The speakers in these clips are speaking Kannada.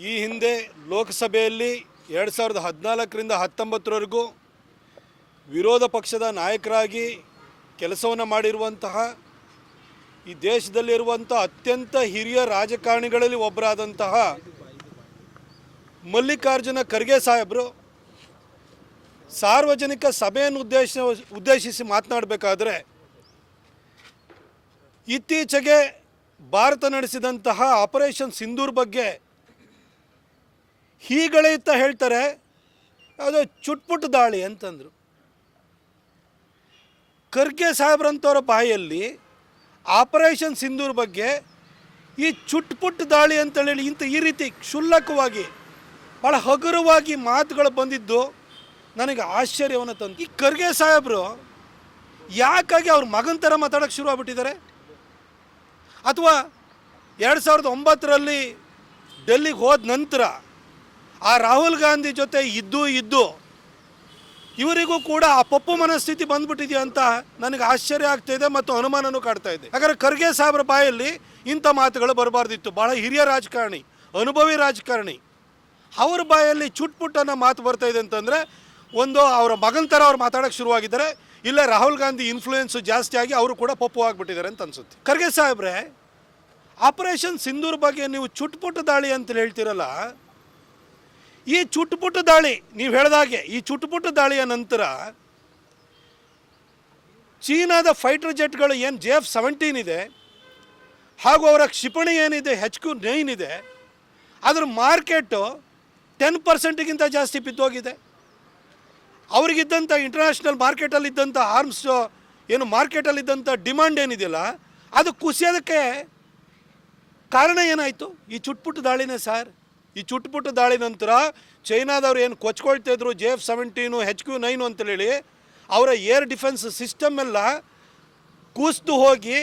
ಈ ಹಿಂದೆ ಲೋಕಸಭೆಯಲ್ಲಿ ಎರಡು ಸಾವಿರದ ಹದಿನಾಲ್ಕರಿಂದ ಹತ್ತೊಂಬತ್ತರವರೆಗೂ ವಿರೋಧ ಪಕ್ಷದ ನಾಯಕರಾಗಿ ಕೆಲಸವನ್ನು ಮಾಡಿರುವಂತಹ, ಈ ದೇಶದಲ್ಲಿರುವಂಥ ಅತ್ಯಂತ ಹಿರಿಯ ರಾಜಕಾರಣಿಗಳಲ್ಲಿ ಒಬ್ಬರಾದಂತಹ ಮಲ್ಲಿಕಾರ್ಜುನ ಖರ್ಗೆ ಸಾಹೇಬರು ಸಾರ್ವಜನಿಕ ಸಭೆಯನ್ನು ಉದ್ದೇಶ ಉದ್ದೇಶಿಸಿ ಮಾತನಾಡಬೇಕಾದ್ರೆ, ಇತ್ತೀಚೆಗೆ ಭಾರತ ನಡೆಸಿದಂತಹ ಆಪರೇಷನ್ ಸಿಂಧೂರ್ ಬಗ್ಗೆ ಹೀಗಳೆಯುತ್ತಾ ಹೇಳ್ತಾರೆ ಯಾವುದೋ ಚುಟ್ಪುಟ್ ದಾಳಿ ಅಂತಂದರು. ಖರ್ಗೆ ಸಾಹೇಬ್ರಂಥವ್ರ ಬಾಯಲ್ಲಿ ಆಪರೇಷನ್ ಸಿಂಧೂರ್ ಬಗ್ಗೆ ಈ ಚುಟ್ಪುಟ್ ದಾಳಿ ಅಂತೇಳಿ ಇಂಥ ಈ ರೀತಿ ಕ್ಷುಲ್ಲಕವಾಗಿ ಭಾಳ ಹಗುರವಾಗಿ ಮಾತುಗಳು ಬಂದಿದ್ದು ನನಗೆ ಆಶ್ಚರ್ಯವನ್ನು ತಂದು. ಈ ಖರ್ಗೆ ಸಾಹೇಬರು ಯಾಕಾಗಿ ಅವ್ರ ಮಗನ ಥರ ಮಾತಾಡೋಕ್ಕೆ ಶುರು ಆಗ್ಬಿಟ್ಟಿದ್ದಾರೆ? ಅಥವಾ ಎರಡು ಸಾವಿರದ ಒಂಬತ್ತರಲ್ಲಿ ಡೆಲ್ಲಿಗೆ ಹೋದ ನಂತರ ಆ ರಾಹುಲ್ ಗಾಂಧಿ ಜೊತೆ ಇದ್ದು ಇದ್ದು ಇವರಿಗೂ ಕೂಡ ಆ ಪಪ್ಪು ಮನಸ್ಥಿತಿ ಬಂದ್ಬಿಟ್ಟಿದೆಯಾ ಅಂತ ನನಗೆ ಆಶ್ಚರ್ಯ ಆಗ್ತಾ ಇದೆ ಮತ್ತು ಅನುಮಾನನೂ ಕಾಡ್ತಾ ಇದೆ. ಯಾಕಂದರೆ ಖರ್ಗೆ ಸಾಹೇಬ್ರ ಬಾಯಲ್ಲಿ ಇಂಥ ಮಾತುಗಳು ಬರಬಾರ್ದಿತ್ತು. ಭಾಳ ಹಿರಿಯ ರಾಜಕಾರಣಿ, ಅನುಭವಿ ರಾಜಕಾರಣಿ. ಅವ್ರ ಬಾಯಲ್ಲಿ ಚುಟ್ಪುಟ್ಟನ್ನು ಮಾತು ಬರ್ತಾ ಇದೆ ಅಂತಂದರೆ ಒಂದು ಅವರ ಮಗನ ಥರ ಅವ್ರು ಮಾತಾಡೋಕ್ಕೆ ಶುರುವಾಗಿದ್ದಾರೆ. ಇಲ್ಲ ರಾಹುಲ್ ಗಾಂಧಿ ಇನ್ಫ್ಲೂಯೆನ್ಸು ಜಾಸ್ತಿ ಆಗಿ ಅವರು ಕೂಡ ಪಪ್ಪು ಆಗಿಬಿಟ್ಟಿದ್ದಾರೆ ಅಂತ ಅನ್ಸುತ್ತೆ. ಖರ್ಗೆ ಸಾಹೇಬ್ರೆ ಆಪರೇಷನ್ ಸಿಂಧೂರ್ ಬಗ್ಗೆ ನೀವು ಚುಟ್ಪುಟ್ಟ ದಾಳಿ ಅಂತ ಹೇಳ್ತಿರಲ್ಲ ಈ ಚುಟ್ಪುಟ್ ದಾಳಿ, ನೀವು ಹೇಳಿದಾಗೆ ಈ ಚುಟ್ಪುಟ್ ದಾಳಿಯ ನಂತರ ಚೀನಾದ ಫೈಟರ್ ಜೆಟ್ಗಳು ಏನು ಜೆ ಎಫ್ ಸೆವೆಂಟೀನ್ ಇದೆ, ಹಾಗೂ ಅವರ ಕ್ಷಿಪಣಿ ಏನಿದೆ, ಹೆಚ್ ಕ್ಯೂ ನೈನ್ ಇದೆ, ಅದ್ರ ಮಾರ್ಕೆಟು ಟೆನ್ ಪರ್ಸೆಂಟ್ಗಿಂತ ಜಾಸ್ತಿ ಬಿದ್ದೋಗಿದೆ ಅವ್ರಿಗಿದ್ದಂಥ ಇಂಟರ್ನ್ಯಾಷನಲ್ ಮಾರ್ಕೆಟಲ್ಲಿದ್ದಂಥ ಆರ್ಮ್ಸ್ ಏನು ಮಾರ್ಕೆಟಲ್ಲಿದ್ದಂಥ ಡಿಮ್ಯಾಂಡ್ ಏನಿದೆಯಲ್ಲ, ಅದು ಕುಸಿಯೋದಕ್ಕೆ ಕಾರಣ ಏನಾಯಿತು? ಈ ಚುಟ್ಪುಟ್ಟು ದಾಳಿನೇ ಸರ್. ಈ ಚುಟ್ಪುಟ್ಟು ದಾಳಿ ನಂತರ ಚೈನಾದವ್ರು ಏನು ಕೊಚ್ಕೊಳ್ತಾ ಇದ್ರು J F seventeen, H Q nine ಅಂತೇಳಿ ಅವರ ಏರ್ ಡಿಫೆನ್ಸ್ ಸಿಸ್ಟಮ್ ಎಲ್ಲ ಕೂಸ್ದು ಹೋಗಿ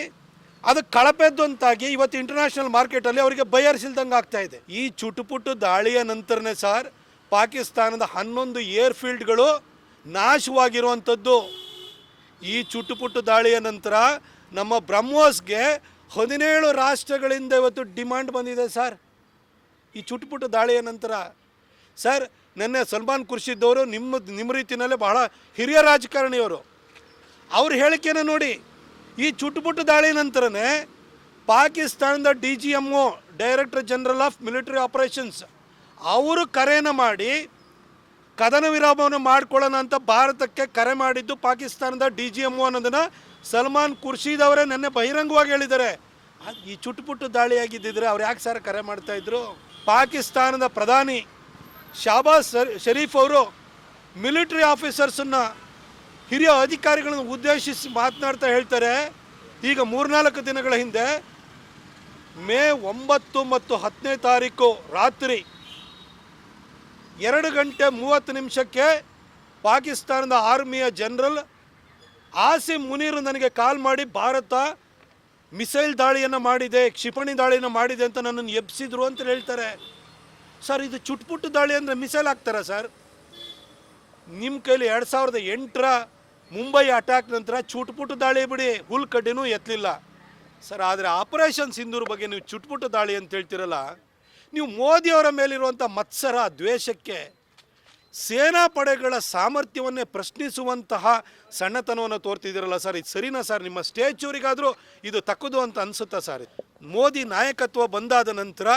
ಅದು ಕಳಪೆದ್ದು ಅಂತಾಗಿ ಇವತ್ತು ಇಂಟರ್ನ್ಯಾಷನಲ್ ಮಾರ್ಕೆಟಲ್ಲಿ ಅವರಿಗೆ ಬಯರ್ಸಿಲ್ದಂಗೆ ಆಗ್ತಾ ಇದೆ. ಈ ಚುಟುಪುಟ್ಟು ದಾಳಿಯ ನಂತರನೇ ಸರ್ ಪಾಕಿಸ್ತಾನದ ಹನ್ನೊಂದು ಏರ್ ಫೀಲ್ಡ್ಗಳು ನಾಶವಾಗಿರುವಂಥದ್ದು. ಈ ಚುಟುಪುಟ್ಟು ದಾಳಿಯ ನಂತರ ನಮ್ಮ ಬ್ರಹ್ಮೋಸ್ಗೆ ಹದಿನೇಳು ರಾಷ್ಟ್ರಗಳಿಂದ ಇವತ್ತು ಡಿಮಾಂಡ್ ಬಂದಿದೆ ಸರ್. ಈ ಚುಟುಪುಟ್ಟು ದಾಳಿಯ ನಂತರ, ಸರ್, ನಿನ್ನೆ ಸಲ್ಮಾನ್ ಖುರ್ಷಿದ್ದವರು ನಿಮ್ಮ ನಿಮ್ಮ ರೀತಿಯಲ್ಲೇ ಬಹಳ ಹಿರಿಯ ರಾಜಕಾರಣಿಯವರು. ಅವ್ರ ಹೇಳಿಕೆನ ನೋಡಿ, ಈ ಚುಟುಪುಟ್ಟು ದಾಳಿ ನಂತರನೇ ಪಾಕಿಸ್ತಾನದ D G M O, director general of military operations, ಅವರು ಕರೆಯನ್ನು ಮಾಡಿ, ಕದನ ವಿರಾಮವನ್ನು ಮಾಡಿಕೊಳ್ಳೋಣ ಅಂತ ಭಾರತಕ್ಕೆ ಕರೆ ಮಾಡಿದ್ದು ಪಾಕಿಸ್ತಾನದ ಡಿ ಜಿ ಎಂ ಒ ಅನ್ನೋದನ್ನು ಸಲ್ಮಾನ್ ಖುರ್ಷೀದ್ ಅವರೇ ನೆನ್ನೆ ಬಹಿರಂಗವಾಗಿ ಹೇಳಿದ್ದಾರೆ. ಈ ಚುಟುಪುಟ್ಟು ದಾಳಿಯಾಗಿದ್ದಿದ್ರೆ ಅವ್ರು ಯಾಕೆ ಸರ್ ಕರೆ ಮಾಡ್ತಾ ಇದ್ರು? ಪಾಕಿಸ್ತಾನದ ಪ್ರಧಾನಿ ಶಾಬಾಜ್ ಶರೀಫ್ ಅವರು ಮಿಲಿಟರಿ ಆಫೀಸರ್ಸನ್ನು ಹಿರಿಯ ಅಧಿಕಾರಿಗಳನ್ನು ಉದ್ದೇಶಿಸಿ ಮಾತನಾಡ್ತಾ ಹೇಳ್ತಾರೆ. ಈಗ ಮೂರ್ನಾಲ್ಕು ದಿನಗಳ ಹಿಂದೆ ಮೇ ಒಂಬತ್ತು ಮತ್ತು ಹತ್ತನೇ ತಾರೀಕು ರಾತ್ರಿ ಎರಡು ಗಂಟೆ ಮೂವತ್ತು ನಿಮಿಷಕ್ಕೆ ಪಾಕಿಸ್ತಾನದ ಆರ್ಮಿಯ ಜನರಲ್ ಆಸಿಮ್ ಮುನೀರ್ ನನಗೆ ಕಾಲ್ ಮಾಡಿ, ಭಾರತ ಮಿಸೈಲ್ ದಾಳಿಯನ್ನು ಮಾಡಿದೆ, ಕ್ಷಿಪಣಿ ದಾಳಿಯನ್ನು ಮಾಡಿದೆ ಅಂತ ನನ್ನನ್ನು ಎಬ್ಸಿದ್ರು ಅಂತ ಹೇಳ್ತಾರೆ. ಸರ್, ಇದು ಚುಟ್ಪುಟ್ಟು ದಾಳಿ ಅಂದರೆ ಮಿಸೈಲ್ ಹಾಕ್ತಾರಾ ಸರ್? ನಿಮ್ಮ ಕೈಲಿ ಎರಡು ಸಾವಿರದ ಎಂಟರ ಮುಂಬೈ ಅಟ್ಯಾಕ್ ನಂತರ ಚುಟ್ಪುಟ್ಟು ದಾಳಿ ಬಿಡಿ ಹುಲ್ ಕಡ್ಡಿನೂ ಎತ್ತಲಿಲ್ಲ ಸರ್, ಆದರೆ ಆಪರೇಷನ್ ಸಿಂಧೂರ್ ಬಗ್ಗೆ ನೀವು ಚುಟ್ಪುಟ್ಟು ದಾಳಿ ಅಂತ ಹೇಳ್ತಿರಲ್ಲ, ನೀವು ಮೋದಿಯವರ ಮೇಲಿರುವಂಥ ಮತ್ಸರ, ದ್ವೇಷಕ್ಕೆ ಸೇನಾ ಪಡೆಗಳ ಸಾಮರ್ಥ್ಯವನ್ನೇ ಪ್ರಶ್ನಿಸುವಂತಹ ಸಣ್ಣತನವನ್ನು ತೋರ್ತಿದ್ದೀರಲ್ಲ ಸರ್? ಇದು ಸರಿನಾ ಸರ್? ನಿಮ್ಮ ಸ್ಟೇಚೂರಿಗಾದರೂ ಇದು ತಕ್ಕದು ಅಂತ ಅನಿಸುತ್ತಾ ಸರ್? ಮೋದಿ ನಾಯಕತ್ವ ಬಂದಾದ ನಂತರ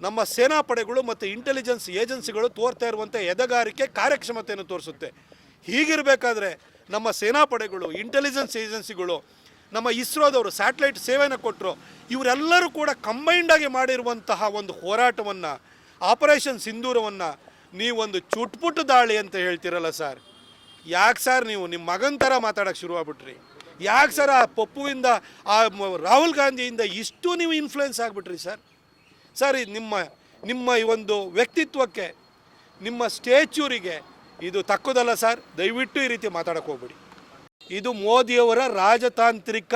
ನಮ್ಮ ಸೇನಾ ಪಡೆಗಳು ಮತ್ತು ಇಂಟೆಲಿಜೆನ್ಸ್ ಏಜೆನ್ಸಿಗಳು ತೋರ್ತಾ ಇರುವಂಥ ಎದೆಗಾರಿಕೆ ಕಾರ್ಯಕ್ಷಮತೆಯನ್ನು ತೋರಿಸುತ್ತೆ. ಹೀಗಿರಬೇಕಾದ್ರೆ ನಮ್ಮ ಸೇನಾ ಪಡೆಗಳು, ಇಂಟೆಲಿಜೆನ್ಸ್ ಏಜೆನ್ಸಿಗಳು, ನಮ್ಮ ಇಸ್ರೋದವರು ಸ್ಯಾಟಲೈಟ್ ಸೇವೆಯನ್ನು ಕೊಟ್ಟರು ಇವರೆಲ್ಲರೂ ಕೂಡ ಕಂಬೈಂಡಾಗಿ ಮಾಡಿರುವಂತಹ ಒಂದು ಹೋರಾಟವನ್ನು, ಆಪರೇಷನ್ ಸಿಂಧೂರವನ್ನು ನೀವೊಂದು ಚುಟ್ಪುಟ್ಟು ದಾಳಿ ಅಂತ ಹೇಳ್ತಿರಲ್ಲ ಸರ್. ಯಾಕೆ ಸರ್ ನೀವು? ನಿಮ್ಮ ಮಗನ ಥರ ಮಾತಾಡೋಕ್ಕೆ ಶುರುವಾಗ್ಬಿಟ್ರಿ. ಯಾಕೆ ಸರ್ ಆ ಪಪ್ಪುವಿಂದ, ಆ ರಾಹುಲ್ ಗಾಂಧಿಯಿಂದ ಇಷ್ಟು ನೀವು ಇನ್ಫ್ಲುಯೆನ್ಸ್ ಆಗಿಬಿಟ್ರಿ ಸರ್? ಸರ್ ಇದು ನಿಮ್ಮ ನಿಮ್ಮ ಈ ಒಂದು ವ್ಯಕ್ತಿತ್ವಕ್ಕೆ, ನಿಮ್ಮ ಸ್ಟೇಚ್ಯೂರಿಗೆ ಇದು ತಕ್ಕುದಲ್ಲ ಸರ್. ದಯವಿಟ್ಟು ಈ ರೀತಿ ಮಾತಾಡಕ್ಕೆ ಹೋಗ್ಬಿಡಿ. ಇದು ಮೋದಿಯವರ ರಾಜತಾಂತ್ರಿಕ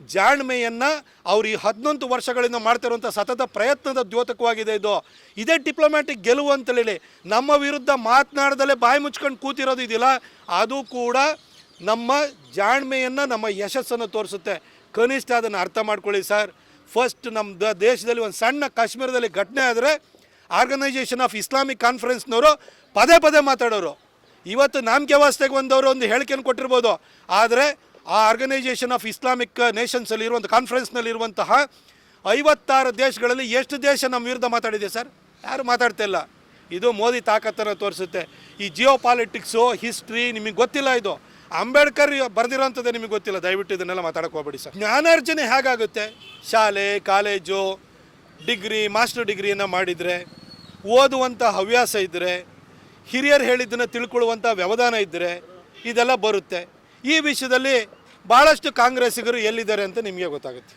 ಜಾಣ್ಮೆಯನ್ನು ಅವ್ರು ಈ ಹದಿನೊಂದು ವರ್ಷಗಳಿಂದ ಮಾಡ್ತಿರುವಂಥ ಸತತ ಪ್ರಯತ್ನದ ದ್ಯೋತಕವಾಗಿದೆ ಇದು. ಇದೇ ಡಿಪ್ಲೊಮ್ಯಾಟಿಕ್ ಗೆಲುವು ಅಂತೇಳಿ ನಮ್ಮ ವಿರುದ್ಧ ಮಾತನಾಡದಲ್ಲೇ ಬಾಯಿ ಮುಚ್ಕೊಂಡು ಕೂತಿರೋದು ಇದಿಲ್ಲ. ಅದು ಕೂಡ ನಮ್ಮ ಜಾಣ್ಮೆಯನ್ನು, ನಮ್ಮ ಯಶಸ್ಸನ್ನು ತೋರಿಸುತ್ತೆ. ಕನಿಷ್ಠ ಅದನ್ನು ಅರ್ಥ ಮಾಡ್ಕೊಳ್ಳಿ ಸರ್. ಫಸ್ಟ್ ನಮ್ಮ ದೇಶದಲ್ಲಿ ಒಂದು ಸಣ್ಣ ಕಾಶ್ಮೀರದಲ್ಲಿ ಘಟನೆ ಆದರೆ ಆರ್ಗನೈಸೇಷನ್ ಆಫ್ ಇಸ್ಲಾಮಿಕ್ ಕಾನ್ಫರೆನ್ಸ್ನವರು ಪದೇ ಪದೇ ಮಾತಾಡೋರು. ಇವತ್ತು ನಾಮಕೆ ವಾಸ್ತೆಗೆ ಬಂದವರು ಒಂದು ಹೇಳಿಕೆಯನ್ನು ಕೊಟ್ಟಿರ್ಬೋದು. ಆದರೆ ಆ ಆರ್ಗನೈಸೇಷನ್ ಆಫ್ ಇಸ್ಲಾಮಿಕ್ ನೇಷನ್ಸಲ್ಲಿ ಇರುವಂಥ ಕಾನ್ಫರೆನ್ಸ್ನಲ್ಲಿರುವಂತಹ ಐವತ್ತಾರು ದೇಶಗಳಲ್ಲಿ ಎಷ್ಟು ದೇಶ ನಮ್ಮ ವಿರುದ್ಧ ಮಾತಾಡಿದೆ ಸರ್? ಯಾರು ಮಾತಾಡ್ತಿಲ್ಲ ಇದು ಮೋದಿ ತಾಕತ್ತನ್ನು ತೋರಿಸುತ್ತೆ. ಈ ಜಿಯೋ ಪಾಲಿಟಿಕ್ಸು ಹಿಸ್ಟ್ರಿ ನಿಮಗೆ ಗೊತ್ತಿಲ್ಲ ಇದು. ಅಂಬೇಡ್ಕರ್ ಬರೆದಿರೋಂಥದ್ದೇ ನಿಮಗೆ ಗೊತ್ತಿಲ್ಲ. ದಯವಿಟ್ಟು ಇದನ್ನೆಲ್ಲ ಮಾತಾಡಕ್ಕೆ ಹೋಗ್ಬೇಡಿ ಸರ್. ಜ್ಞಾನಾರ್ಜನೆ ಹೇಗಾಗುತ್ತೆ? ಶಾಲೆ, ಕಾಲೇಜು, ಡಿಗ್ರಿ ಮಾಸ್ಟರ್ ಡಿಗ್ರಿಯನ್ನು ಮಾಡಿದರೆ ಓದುವಂಥ ಹವ್ಯಾಸ ಇದ್ದರೆ ಹಿರಿಯರು ಹೇಳಿದ್ದನ್ನು ತಿಳ್ಕೊಳ್ಳುವಂಥ ವ್ಯವಧಾನ ಇದ್ದರೆ ಇದೆಲ್ಲ ಬರುತ್ತೆ. ಈ ವಿಷಯದಲ್ಲಿ ಭಾಳಷ್ಟು ಕಾಂಗ್ರೆಸ್ಸಿಗರು ಎಲ್ಲಿದ್ದಾರೆ ಅಂತ ನಿಮಗೆ ಗೊತ್ತಾಗುತ್ತೆ.